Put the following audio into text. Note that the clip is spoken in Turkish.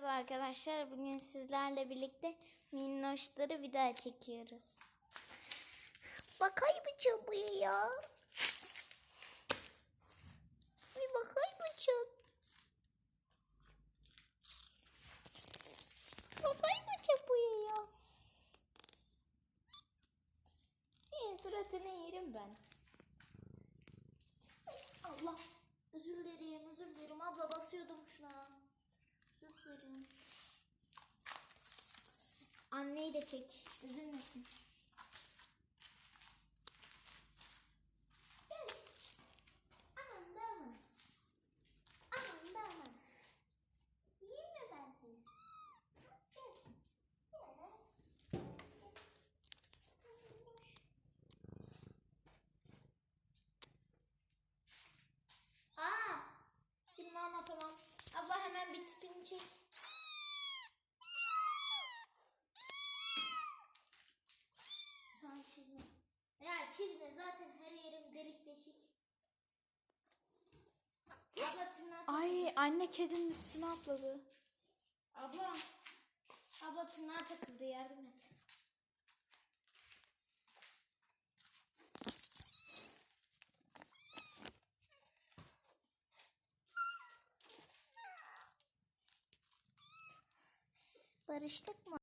Merhaba arkadaşlar. Bugün sizlerle birlikte minnoşları bir daha çekiyoruz. Bakay mı çabuya ya? Bir bakay mı çat? Bakay mı çabuya suratını yerim ben. Allah. Özür dilerim, özür dilerim. Abla basıyordum şuna. Dilerim. Pıs, pıs, pıs, pıs, pıs. Anneyi de çek. Üzülmesin. Aa, filmi anlatamam. Abla hemen bir tipini çek. Sana çizme. Ya çizme zaten her yerim delik deşik. Abla tırnağı Ay anne kedinin üstüne atladı. Abla. Abla tırnağı takıldı yardım et. Barıştık mı?